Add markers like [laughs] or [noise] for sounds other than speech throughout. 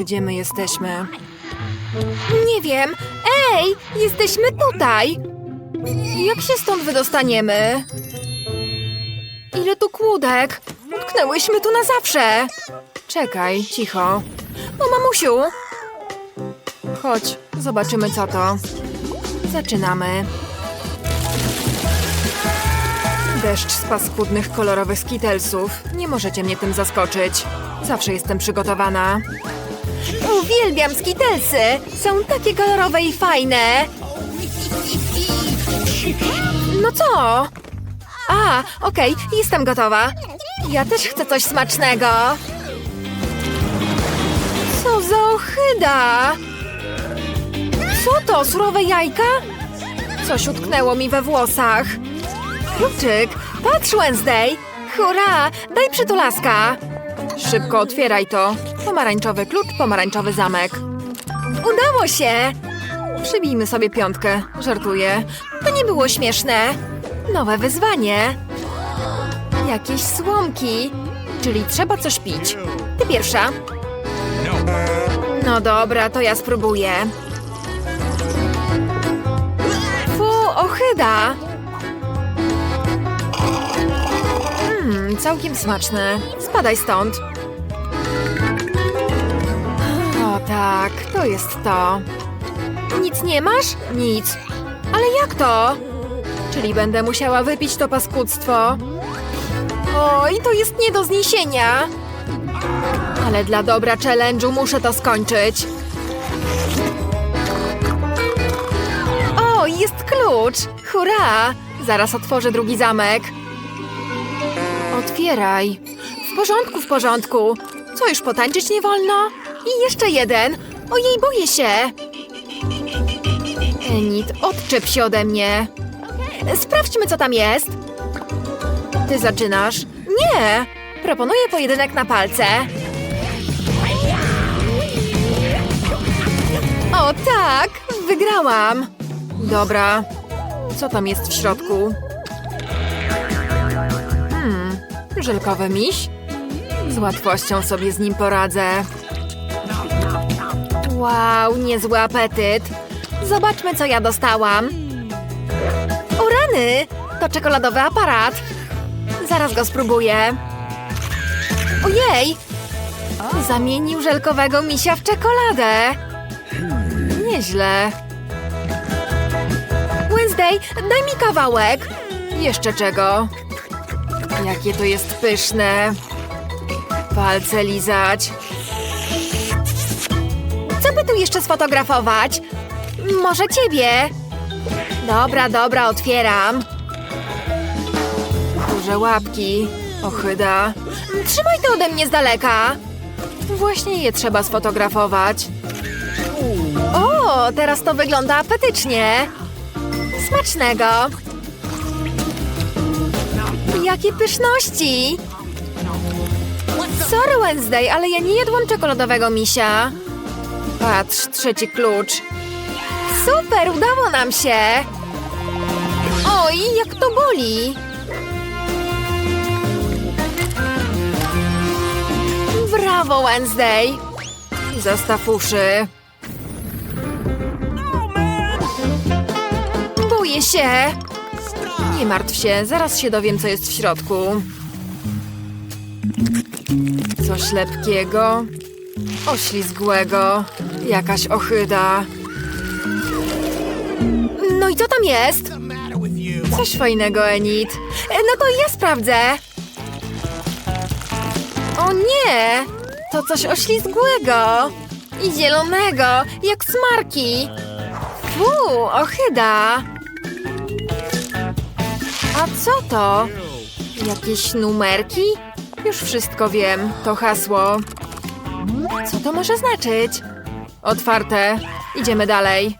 Gdzie my jesteśmy? Nie wiem. Ej, jesteśmy tutaj. Jak się stąd wydostaniemy? Ile tu kłódek? Utknęłyśmy tu na zawsze. Czekaj, cicho. O, mamusiu. Chodź, zobaczymy co to. Zaczynamy. Deszcz z paskudnych, kolorowych skitelsów. Nie możecie mnie tym zaskoczyć. Zawsze jestem przygotowana. Uwielbiam skitelsy. Są takie kolorowe i fajne. No co? A, okej, jestem gotowa. Ja też chcę coś smacznego. Co za ohyda! Co to, surowe jajka? Coś utknęło mi we włosach. Kluczyk, patrz Wednesday. Hurra, daj przytulaska. Szybko otwieraj to. Pomarańczowy klucz, pomarańczowy zamek. Udało się. Przybijmy sobie piątkę. Żartuję. To nie było śmieszne. Nowe wyzwanie. Jakieś słomki. Czyli trzeba coś pić. Ty pierwsza. No dobra, to ja spróbuję. Fu, ohyda. Mmm, całkiem smaczne. Spadaj stąd. Tak, to jest to. Nic nie masz? Nic. Ale jak to? Czyli będę musiała wypić to paskudztwo. Oj, to jest nie do zniesienia. Ale dla dobra challenge'u muszę to skończyć. O, jest klucz. Hurra. Zaraz otworzę drugi zamek. Otwieraj. W porządku, w porządku. Co, już potańczyć nie wolno? I jeszcze jeden. Ojej, boję się. Enid, odczep się ode mnie. Sprawdźmy, co tam jest. Ty zaczynasz. Nie. Proponuję pojedynek na palce. O tak, wygrałam. Dobra. Co tam jest w środku? Hmm, żelkowy miś? Z łatwością sobie z nim poradzę. Wow, niezły apetyt. Zobaczmy, co ja dostałam. O rany, to czekoladowy aparat. Zaraz go spróbuję. Ojej, zamienił żelkowego misia w czekoladę. Nieźle. Wednesday, daj mi kawałek. Jeszcze czego? Jakie to jest pyszne. Palce lizać. Jeszcze sfotografować? Może ciebie? Dobra, dobra, otwieram. Duże łapki. Ochyda. Trzymaj to ode mnie z daleka. Właśnie je trzeba sfotografować. O, teraz to wygląda apetycznie. Smacznego. Jakie pyszności. Sorry Wednesday, ale ja nie jadłam czekoladowego misia. Patrz, trzeci klucz. Super, udało nam się. Oj, jak to boli. Brawo, Wednesday. Zastaw uszy. Boję się. Nie martw się, zaraz się dowiem, co jest w środku. Coś lepkiego, oślizgłego, jakaś ochyda. No i co tam jest? Coś fajnego, Enid. E, No to ja sprawdzę. O nie! To coś oślizgłego. I zielonego, jak smarki. Fu, ohyda. A co to? Jakieś numerki? Już wszystko wiem, to hasło. Co to może znaczyć? Otwarte. Idziemy dalej.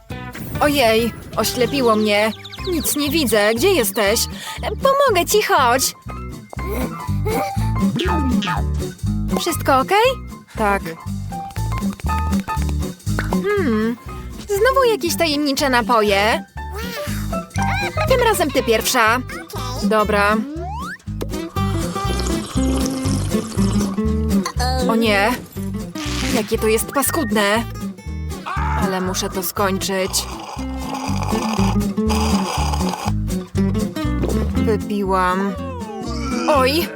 Ojej, oślepiło mnie. Nic nie widzę. Gdzie jesteś? Pomogę ci, chodź. Wszystko ok? Tak. Hmm, znowu jakieś tajemnicze napoje. Tym razem ty pierwsza. Dobra. O nie. Jakie to jest paskudne. Ale muszę to skończyć. Wypiłam. Oj!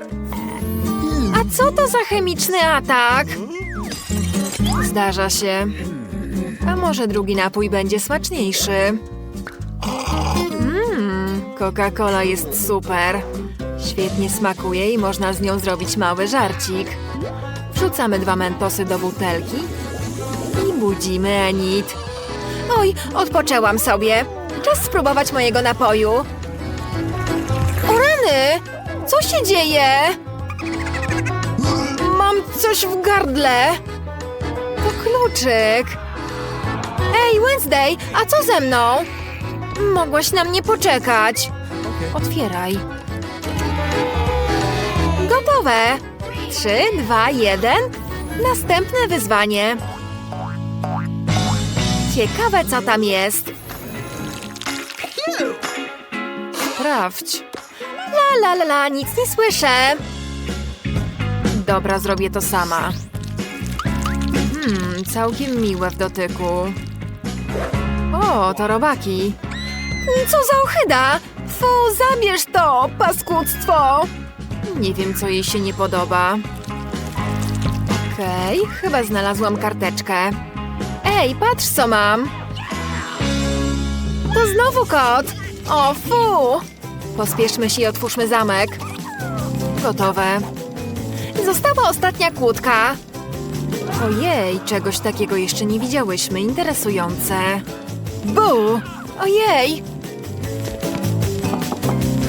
A co to za chemiczny atak? Zdarza się. A może drugi napój będzie smaczniejszy? Mmm, Coca-Cola jest super. Świetnie smakuje i można z nią zrobić mały żarcik. Wrzucamy dwa mentosy do butelki budzimy Enid. Oj, odpoczęłam sobie. Czas spróbować mojego napoju. O rany! Co się dzieje? Mam coś w gardle. To kluczyk. Ej, Wednesday, a co ze mną? Mogłaś na mnie poczekać. Otwieraj. Gotowe. Trzy, dwa, jeden. Następne wyzwanie. Ciekawe, co tam jest. Sprawdź. La, la, la, la, nic nie słyszę. Dobra, zrobię to sama. Hmm, całkiem miłe w dotyku. O, to robaki. Co za ochyda! Fu, zabierz to, paskudztwo! Nie wiem, co jej się nie podoba. Okej, chyba znalazłam karteczkę. Ej, patrz, co mam! To znowu kot! O, fu! Pospieszmy się i otwórzmy zamek. Gotowe. Została ostatnia kłódka. Ojej, czegoś takiego jeszcze nie widziałyśmy. Interesujące. Bu! Ojej!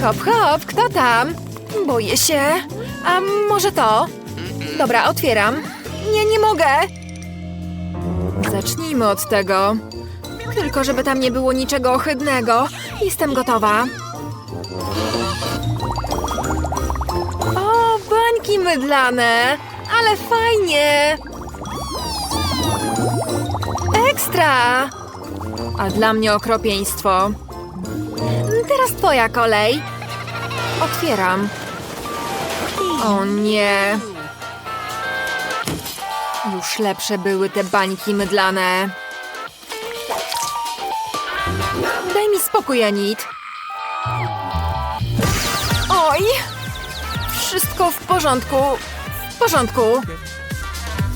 Hop, hop, kto tam? Boję się. A może to? Dobra, otwieram. Nie, nie mogę. Zacznijmy od tego. Tylko, żeby tam nie było niczego ohydnego. Jestem gotowa. O, bańki mydlane. Ale fajnie. Ekstra! A dla mnie okropieństwo. Teraz twoja kolej. Otwieram. O nie. Już lepsze były te bańki mydlane. Daj mi spokój, Anit. Oj! Wszystko w porządku. W porządku.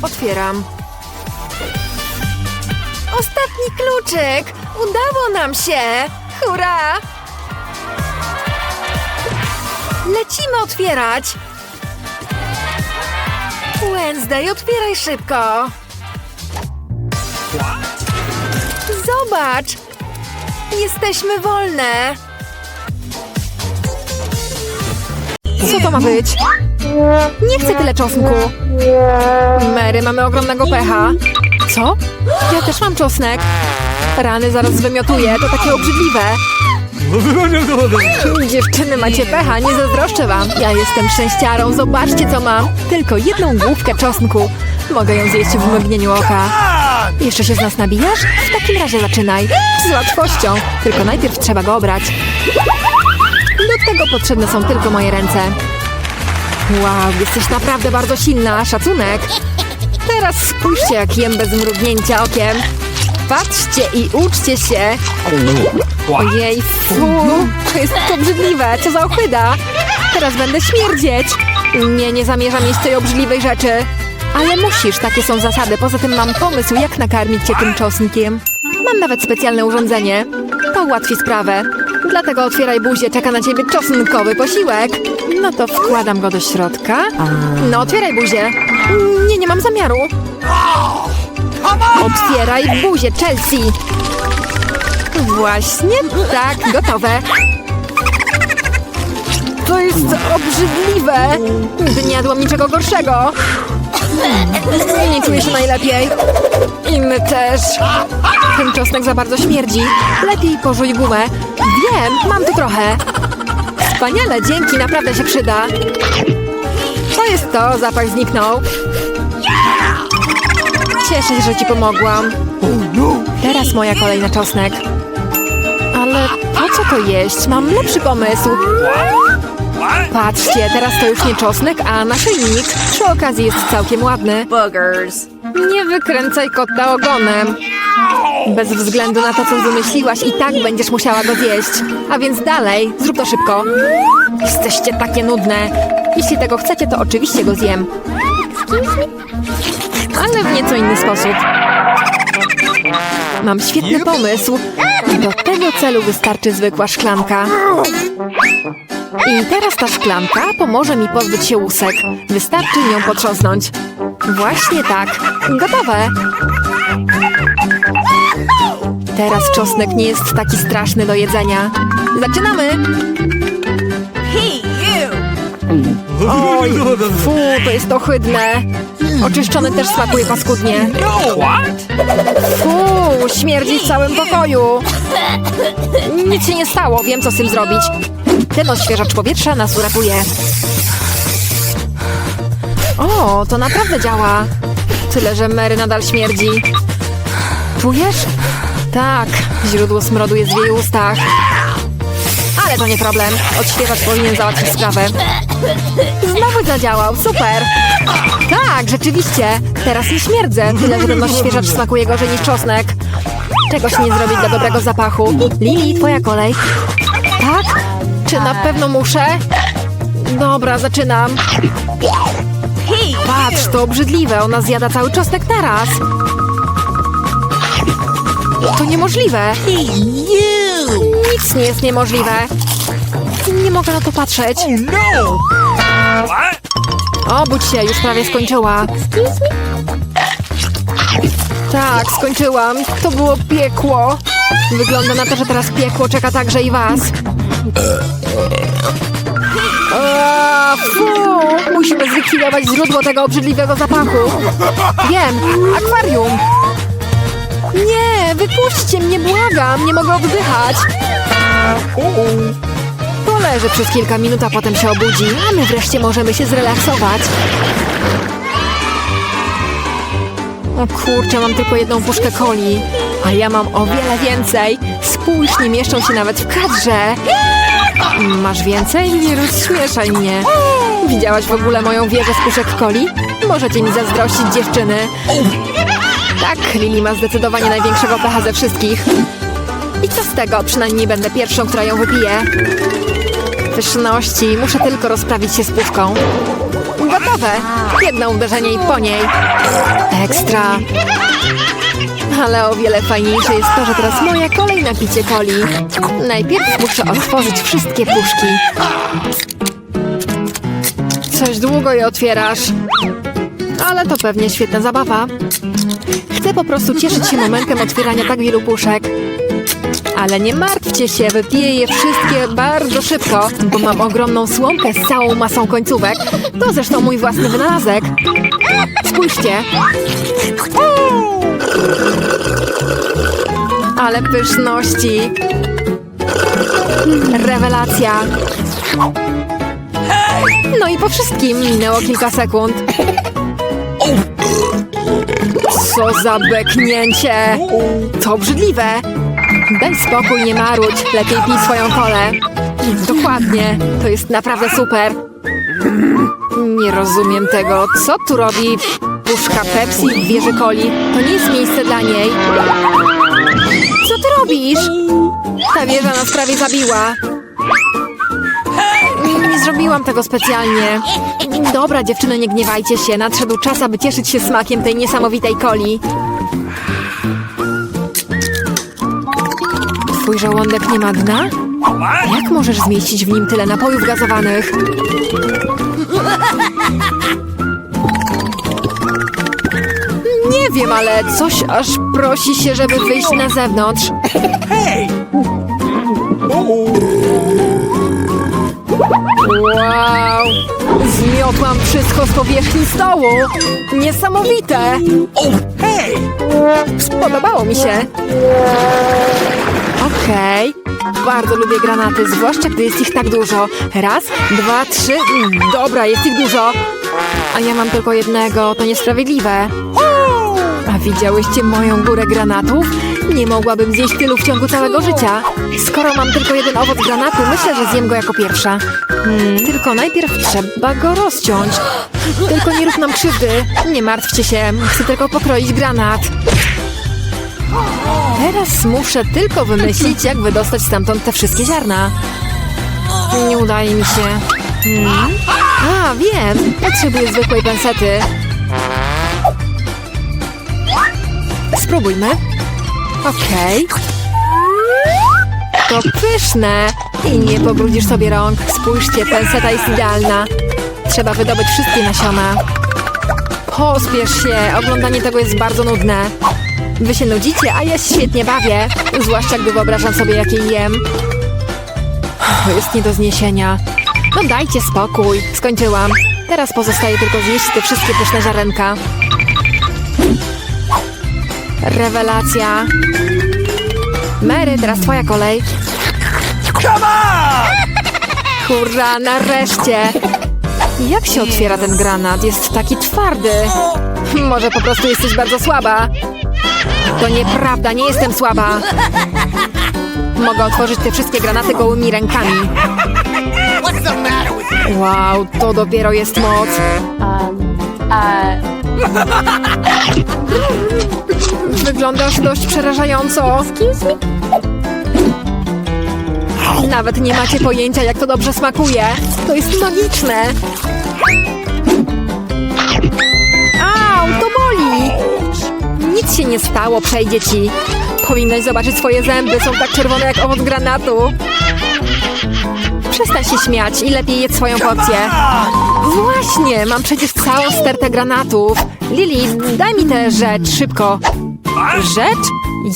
Otwieram. Ostatni kluczyk! Udało nam się! Hurra! Lecimy otwierać! Wednesday, otwieraj szybko! Zobacz! Jesteśmy wolne! Co to ma być? Nie chcę tyle czosnku! Mary, mamy ogromnego pecha. Co? Ja też mam czosnek. Rany zaraz wymiotuję, to takie obrzydliwe. [laughs] Dziewczyny, macie pecha, nie zazdroszczę wam. Ja jestem szczęściarą, zobaczcie co mam. Tylko jedną główkę czosnku. Mogę ją zjeść w mgnieniu oka. Jeszcze się z nas nabijasz? W takim razie zaczynaj. Z łatwością. Tylko najpierw trzeba go obrać. Do tego potrzebne są tylko moje ręce. Wow, jesteś naprawdę bardzo silna. Szacunek. Teraz spójrzcie, jak jem bez mrugnięcia okiem. Patrzcie i uczcie się. Ojej, fu, to jest obrzydliwe, co za ochyda. Teraz będę śmierdzieć. Nie, nie zamierzam jeść tej obrzydliwej rzeczy. Ale musisz, takie są zasady. Poza tym mam pomysł, jak nakarmić cię tym czosnkiem. Mam nawet specjalne urządzenie. To ułatwi sprawę. Dlatego otwieraj buzię, czeka na ciebie czosnkowy posiłek. No to wkładam go do środka. No, otwieraj buzię. Nie, nie mam zamiaru. Otwieraj buzię, Chelsea. Właśnie tak, gotowe. To jest obrzydliwe. Nigdy nie jadłam niczego gorszego. Nie czuję się najlepiej. I my też. Ten czosnek za bardzo śmierdzi. Lepiej pożuj gumę. Wiem, mam tu trochę. Wspaniale, dzięki, naprawdę się przyda. To jest to, zapach zniknął. Cieszę się, że ci pomogłam. Teraz moja kolej na czosnek. To jeść? Mam lepszy pomysł. Patrzcie, teraz to już nie czosnek, a naszyjnik. Przy okazji jest całkiem ładny. Nie wykręcaj kota ogonem. Bez względu na to, co wymyśliłaś, i tak będziesz musiała go zjeść. A więc dalej, zrób to szybko. Jesteście takie nudne. Jeśli tego chcecie, to oczywiście go zjem. Ale w nieco inny sposób. Mam świetny pomysł. Do tego celu wystarczy zwykła szklanka. I teraz ta szklanka pomoże mi pozbyć się łusek. Wystarczy nią potrząsnąć. Właśnie tak. Gotowe. Teraz czosnek nie jest taki straszny do jedzenia. Zaczynamy! Oj, fu, to jest ohydne. Oczyszczony też smakuje paskudnie. Fu, śmierdzi w całym pokoju. Nic się nie stało, wiem co z tym zrobić. Ten odświeżacz powietrza nas uratuje. O, to naprawdę działa. Tyle, że Mary nadal śmierdzi. Czujesz? Tak, źródło smrodu jest w jej ustach. Ale to nie problem. Odświeżacz powinien załatwić sprawę. Znowu zadziałał, super! Tak, rzeczywiście. Teraz nie śmierdzę, tyle że ten odświeżacz smakuje gorzej niż czosnek. Czegoś nie zrobić dla dobrego zapachu. Lili, twoja kolej. Tak? Czy na pewno muszę? Dobra, zaczynam. Patrz, to obrzydliwe. Ona zjada cały czosnek naraz. To niemożliwe. Nic nie jest niemożliwe. Nie mogę na to patrzeć. Obudź się, już prawie skończyła. Tak, skończyłam. To było piekło. Wygląda na to, że teraz piekło czeka także i was. A, fu! Musimy zlikwidować źródło tego obrzydliwego zapachu. Wiem, akwarium. Nie, wypuśćcie mnie, błagam, nie mogę oddychać. Poleży przez kilka minut, a potem się obudzi, a my wreszcie możemy się zrelaksować. O kurczę, mam tylko jedną puszkę coli, a ja mam o wiele więcej. Spójrz, nie mieszczą się nawet w kadrze. Masz więcej? Nie rozśmieszaj mnie. Widziałaś w ogóle moją wieżę z puszek coli? Możecie mi zazdrościć, dziewczyny. Tak, Lili ma zdecydowanie największego pecha ze wszystkich. I co z tego? Przynajmniej będę pierwszą, która ją wypije. Pyszności, muszę tylko rozprawić się z puszką. Gotowe! Jedno uderzenie i po niej. Ekstra. Ale o wiele fajniejsze jest to, że teraz moja kolej na picie coli. Najpierw muszę otworzyć wszystkie puszki. Coś długo je otwierasz. Ale to pewnie świetna zabawa. Chcę po prostu cieszyć się momentem otwierania tak wielu puszek. Ale nie martwcie się, wypiję je wszystkie bardzo szybko, bo mam ogromną słomkę z całą masą końcówek. To zresztą mój własny wynalazek. Spójrzcie. Ale pyszności. Rewelacja. No i po wszystkim minęło kilka sekund. Co za beknięcie! To obrzydliwe! Daj spokój, nie marudź. Lepiej pij swoją kolę. Dokładnie. To jest naprawdę super. Nie rozumiem tego. Co tu robi puszka Pepsi w wieży coli? To nie jest miejsce dla niej. Co ty robisz? Ta wieża nas prawie zabiła. Nie zrobiłam tego specjalnie. Dobra, dziewczyny, nie gniewajcie się. Nadszedł czas, aby cieszyć się smakiem tej niesamowitej coli. Twój żołądek nie ma dna? Jak możesz zmieścić w nim tyle napojów gazowanych? Nie wiem, ale coś aż prosi się, żeby wyjść na zewnątrz. Wow! Zmiotłam wszystko z powierzchni stołu! Niesamowite! Spodobało mi się. Okej. Bardzo lubię granaty, zwłaszcza gdy jest ich tak dużo. Raz, dwa, trzy. Mm, Dobra, jest ich dużo. A ja mam tylko jednego, to niesprawiedliwe. A widziałyście moją górę granatów? Nie mogłabym zjeść tylu w ciągu całego życia. Skoro mam tylko jeden owoc granatu, myślę, że zjem go jako pierwsza. Hmm, tylko najpierw trzeba go rozciąć. Tylko nie rób nam krzywdy. Nie martwcie się, chcę tylko pokroić granat. Teraz muszę tylko wymyślić, jak wydostać stamtąd te wszystkie ziarna. Nie udaje mi się. Hmm? A, wiem. Potrzebuję zwykłej pensety. Spróbujmy. Okej. To pyszne. I nie pobrudzisz sobie rąk. Spójrzcie, penseta jest idealna. Trzeba wydobyć wszystkie nasiona. Pospiesz się. Oglądanie tego jest bardzo nudne. Wy się nudzicie, a ja się świetnie bawię. Zwłaszcza gdy wyobrażam sobie, jakie jem. To jest nie do zniesienia. No dajcie spokój. Skończyłam. Teraz pozostaje tylko zjeść te wszystkie pyszne ziarenka. Rewelacja. Mary, teraz twoja kolej. Hurra, nareszcie. Jak się otwiera ten granat? Jest taki twardy. Może po prostu jesteś bardzo słaba. To nieprawda, nie jestem słaba. Mogę otworzyć te wszystkie granaty gołymi rękami. Wow, to dopiero jest moc. Wyglądasz dość przerażająco. Nawet nie macie pojęcia, jak to dobrze smakuje. To jest magiczne. Nic się nie stało, przejdzie ci. Powinnaś zobaczyć swoje zęby, są tak czerwone jak owoc granatu. Przestań się śmiać i lepiej jedz swoją porcję. Właśnie, mam przecież całą stertę granatów. Lili, daj mi tę rzecz, szybko. Rzecz?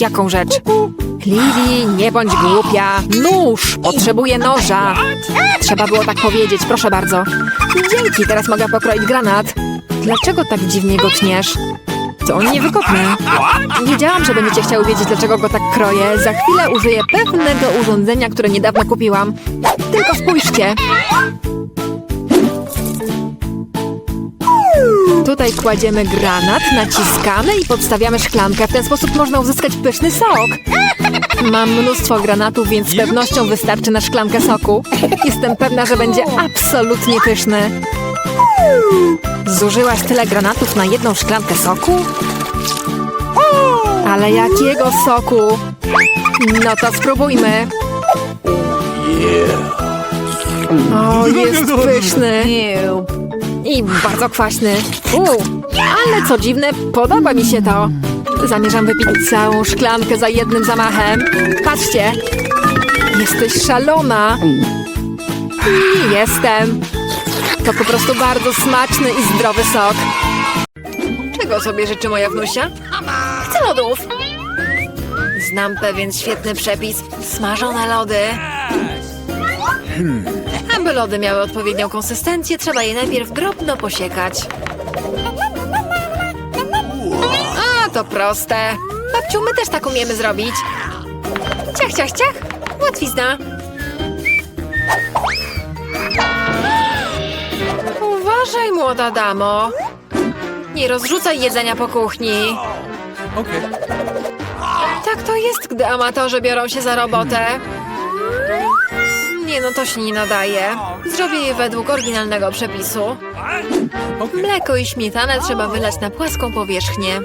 Jaką rzecz? Lili, nie bądź głupia. Nóż! Potrzebuję noża. Trzeba było tak powiedzieć, proszę bardzo. Dzięki, teraz mogę pokroić granat. Dlaczego tak dziwnie go tniesz? To on nie wykopnę. Wiedziałam, że będziecie chciały wiedzieć, dlaczego go tak kroję. Za chwilę użyję pewnego urządzenia, które niedawno kupiłam. Tylko spójrzcie. Tutaj kładziemy granat, naciskamy i podstawiamy szklankę. W ten sposób można uzyskać pyszny sok. Mam mnóstwo granatów, więc z pewnością wystarczy na szklankę soku. Jestem pewna, że będzie absolutnie pyszny. Zużyłaś tyle granatów na jedną szklankę soku? Ale jakiego soku? No to spróbujmy. O, jest [laughs] pyszny. I bardzo kwaśny. Uuu, ale co dziwne, podoba mi się to. Zamierzam wypić całą szklankę za jednym zamachem. Patrzcie. Jesteś szalona. I jestem. To po prostu bardzo smaczny i zdrowy sok. Czego sobie życzy moja wnusia? Chcę lodów. Znam pewien świetny przepis. Smażone lody. Aby lody miały odpowiednią konsystencję, trzeba je najpierw drobno posiekać. A, to proste. Babciu, my też tak umiemy zrobić. Ciach, ciach, ciach. Łatwizna. Uważaj, młoda damo. Nie rozrzucaj jedzenia po kuchni. Tak to jest, gdy amatorzy biorą się za robotę. Nie no, to się nie nadaje. Zrobię je według oryginalnego przepisu. Mleko i śmietanę trzeba wylać na płaską powierzchnię.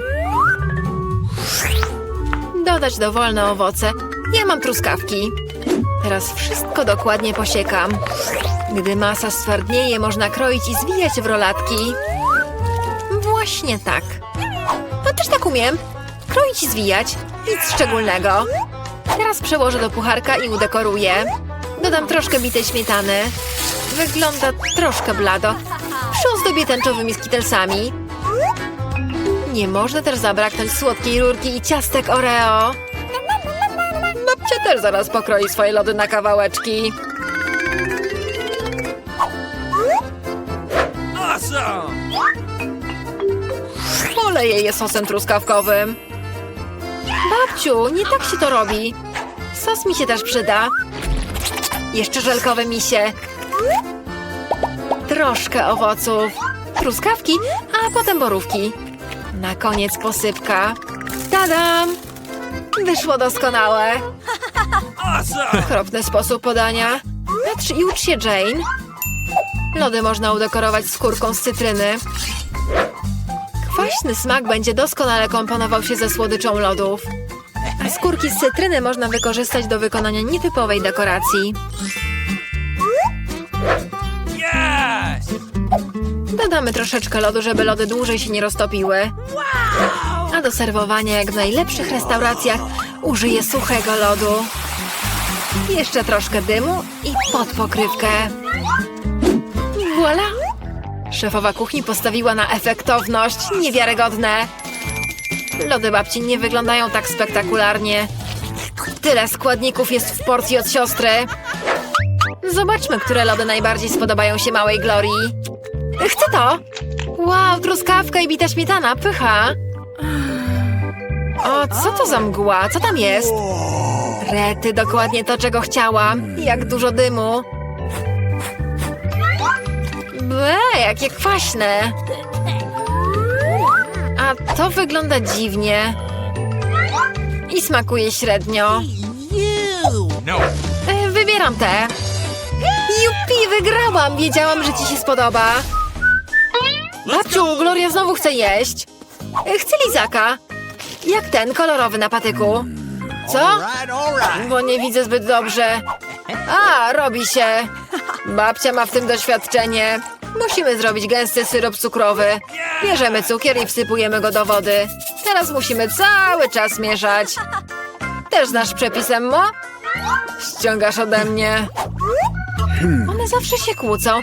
Dodać dowolne owoce. Ja mam truskawki. Teraz wszystko dokładnie posiekam. Gdy masa stwardnieje, można kroić i zwijać w rolatki. Właśnie tak. No też tak umiem. Kroić i zwijać. Nic szczególnego. Teraz przełożę do pucharka i udekoruję. Dodam troszkę bitej śmietany. Wygląda troszkę blado. Przyozdobię tęczowymi skitelsami. Nie można też zabraknąć słodkiej rurki i ciastek Oreo. Babcia też zaraz pokroi swoje lody na kawałeczki. Poleję je sosem truskawkowym. Babciu, nie tak się to robi. Sos mi się też przyda. Jeszcze żelkowe misie. Troszkę owoców. Truskawki, a potem borówki. Na koniec posypka. Tadam! Wyszło doskonałe. Okropny sposób podania. Patrz i ucz się, Jane. Lody można udekorować skórką z cytryny. Kwaśny smak będzie doskonale komponował się ze słodyczą lodów. A skórki z cytryny można wykorzystać do wykonania nietypowej dekoracji. Dodamy troszeczkę lodu, żeby lody dłużej się nie roztopiły. A do serwowania, jak w najlepszych restauracjach, użyję suchego lodu. Jeszcze troszkę dymu i pod pokrywkę. Voila! Szefowa kuchni postawiła na efektowność. Niewiarygodne. Lody babci nie wyglądają tak spektakularnie. Tyle składników jest w porcji od siostry. Zobaczmy, które lody najbardziej spodobają się małej Glorii. Chcę to! Wow, truskawka i bita śmietana, pycha! O, co to za mgła? Co tam jest? Rety, dokładnie to, czego chciałam. Jak dużo dymu. Ble, jakie kwaśne. A to wygląda dziwnie. I smakuje średnio. No. E, Wybieram te. Jupi, wygrałam! Wiedziałam, że ci się spodoba. Babciu, Gloria znowu chce jeść. E, Chcę lizaka. Jak ten, kolorowy na patyku. Co? Bo nie widzę zbyt dobrze. A, robi się. Babcia ma w tym doświadczenie. Musimy zrobić gęsty syrop cukrowy. Bierzemy cukier i wsypujemy go do wody. Teraz musimy cały czas mieszać. Też znasz przepis, Emmo? Ściągasz ode mnie. One zawsze się kłócą.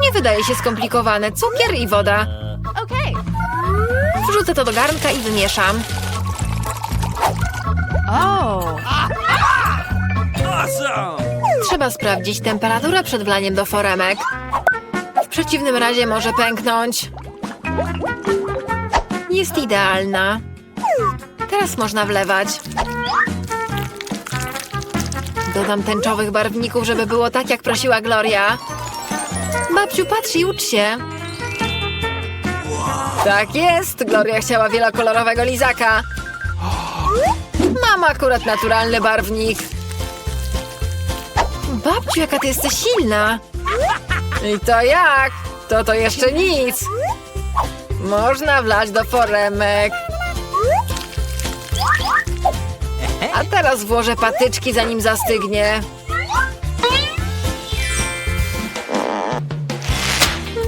Nie wydaje się skomplikowane. Cukier i woda. Wrzucę to do garnka i wymieszam. Trzeba sprawdzić temperaturę przed wlaniem do foremek. Przeciwnym razie może pęknąć. Jest idealna. Teraz można wlewać. Dodam tęczowych barwników, żeby było tak, jak prosiła Gloria. Babciu, patrz i ucz się. Tak jest, Gloria chciała wielokolorowego lizaka. Mam akurat naturalny barwnik. Babciu, jaka ty jesteś silna! I to jak? To to jeszcze nic! Można wlać do foremek. A teraz włożę patyczki, zanim zastygnie.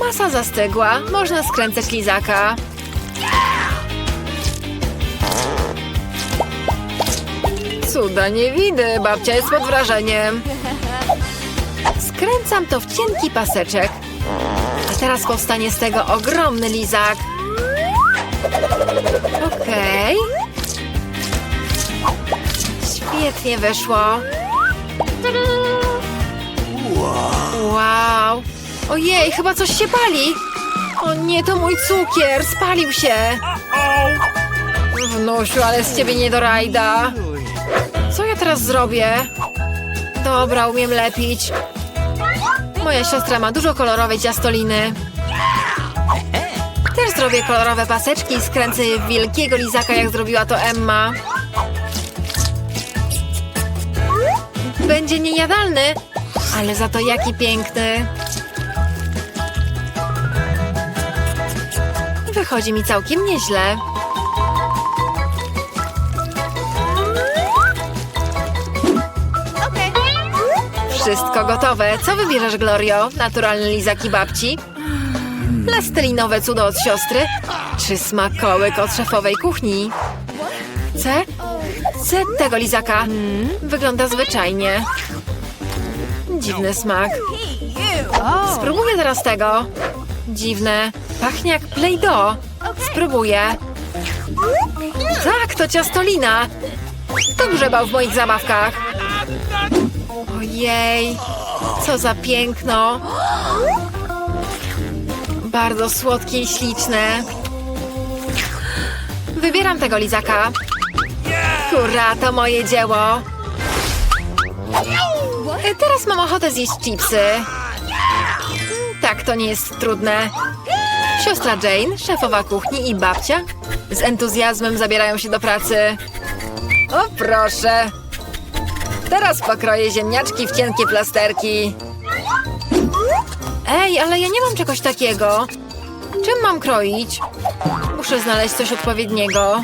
Masa zastygła. Można skręcać lizaka. Cuda nie widzę. Babcia jest pod wrażeniem. Skręcam to w cienki paseczek. A teraz powstanie z tego ogromny lizak. Okej. Świetnie wyszło. Wow. Ojej, chyba coś się pali. O nie, to mój cukier. Spalił się. Wnusiu, ale z ciebie nie do rajda. Co ja teraz zrobię? Dobra, umiem lepić. Moja siostra ma dużo kolorowej ciastoliny. Też zrobię kolorowe paseczki i skręcę je w wielkiego lizaka, jak zrobiła to Emma. Będzie niejadalny, ale za to jaki piękny. Wychodzi mi całkiem nieźle. Wszystko gotowe. Co wybierzesz, Glorio? Naturalny lizaki babci? Plastelinowe cudo od siostry? Czy smakołyk od szefowej kuchni? Chcę? Chcę tego lizaka. Wygląda zwyczajnie. Dziwny smak. Spróbuję teraz tego. Dziwne. Pachnie jak Play-Doh. Spróbuję. Tak, to ciastolina. To grzebał w moich zabawkach. Ojej, co za piękno. Bardzo słodkie i śliczne. Wybieram tego lizaka. Hurra, to moje dzieło. Teraz mam ochotę zjeść chipsy. Tak, to nie jest trudne. Siostra Jane, szefowa kuchni i babcia z entuzjazmem zabierają się do pracy. O proszę. Teraz pokroję ziemniaczki w cienkie plasterki. Ej, ale ja nie mam czegoś takiego. Czym mam kroić? Muszę znaleźć coś odpowiedniego.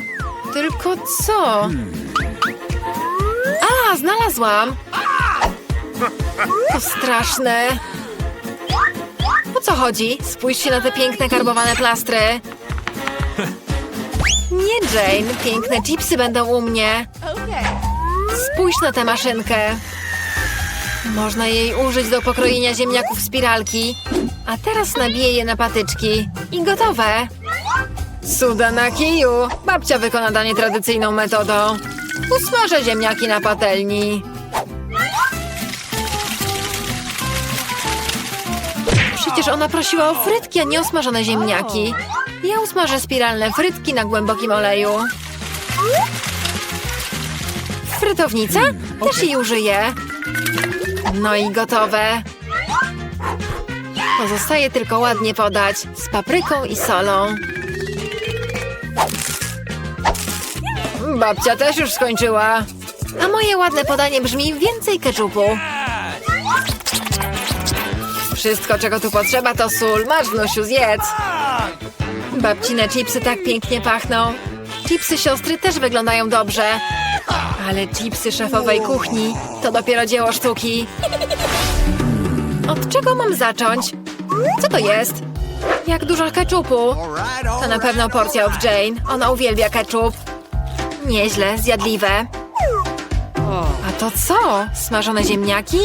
Tylko co? A, znalazłam! To straszne. O co chodzi? Spójrz się na te piękne karbowane plastry. Nie, Jane. Piękne chipsy będą u mnie. Spójrz na tę maszynkę. Można jej użyć do pokrojenia ziemniaków w spiralki. A teraz nabiję je na patyczki. I gotowe. Cuda na kiju. Babcia wykona danie tradycyjną metodą. Usmażę ziemniaki na patelni. Przecież ona prosiła o frytki, a nie o smażone ziemniaki. Ja usmażę spiralne frytki na głębokim oleju. Frytownica? Też jej użyję. No i gotowe. Pozostaje tylko ładnie podać z papryką i solą. Babcia też już skończyła. A moje ładne podanie brzmi więcej keczupu. Wszystko, czego tu potrzeba, to sól. Masz, wnusiu, zjedz. Babcine chipsy tak pięknie pachną. Chipsy siostry też wyglądają dobrze. Ale chipsy szefowej kuchni to dopiero dzieło sztuki. Od czego mam zacząć? Co to jest? Jak dużo keczupu. To na pewno porcja od Jane. Ona uwielbia ketchup. Nieźle, zjadliwe. A to co? Smażone ziemniaki?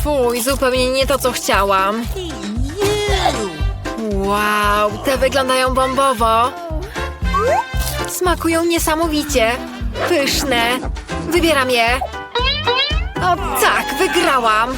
Fuj, zupełnie nie to, co chciałam. Wow, te wyglądają bombowo. Smakują niesamowicie. Pyszne. Wybieram je. O tak, wygrałam.